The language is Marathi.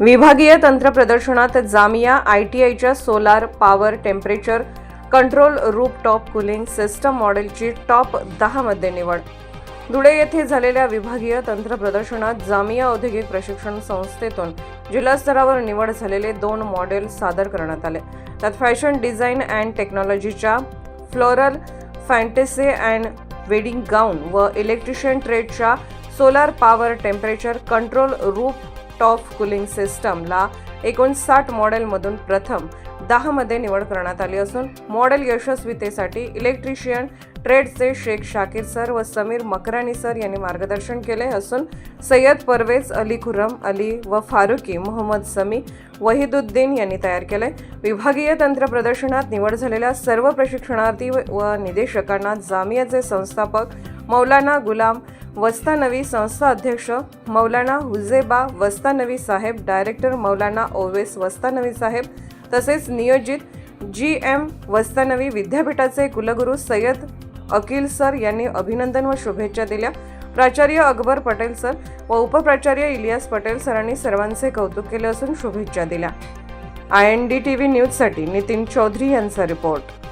विभागीय तंत्र प्रदर्शनात जामिया आय टी आयच्या solar power temperature control room top cooling system मॉडेलची टॉप दहामध्ये निवड. धुळे येथे झालेल्या विभागीय तंत्र प्रदर्शनात जामिया औद्योगिक प्रशिक्षण संस्थेतून जिल्हास्तरावर निवड झालेले दोन मॉडेल सादर करण्यात आले. त्यात फॅशन डिझाईन अँड टेक्नॉलॉजीच्या floral fantasy and wedding gown व electrician ट्रेडच्या solar power temperature control room top cooling सिस्टमला एकोणसाठ मॉडेलमधून प्रथम दहामध्ये निवड करण्यात आली असून मॉडेल यशस्वीतेसाठी इलेक्ट्रिशियन ट्रेडचे शेख शाकीर सर व समीर मकरानी सर यांनी मार्गदर्शन केले असून सय्यद परवेज अली खुर्रम अली व फारुकी मोहम्मद समी वहिदुद्दीन यांनी तयार केले. विभागीय तंत्र प्रदर्शनात निवड झालेल्या सर्व प्रशिक्षणार्थी व निदेशकांना जामियाचे संस्थापक मौलाना गुलाम वस्तानवी संस्था अध्यक्ष मौलाना हुजेबा वस्तानवी साहेब डायरेक्टर मौलाना ओवेस वस्तानवी साहेब तसेच नियोजित जी एम वस्तानवी विद्यापीठाचे कुलगुरू सय्यद अकिल सर यांनी अभिनंदन व शुभेच्छा दिल्या. प्राचार्य अकबर पटेल सर व उपप्राचार्य इलियास पटेल सरांनी सर्वांचे कौतुक केले असून शुभेच्छा दिल्या. I N D T V न्यूजसाठी नितीन चौधरी यांचा रिपोर्ट.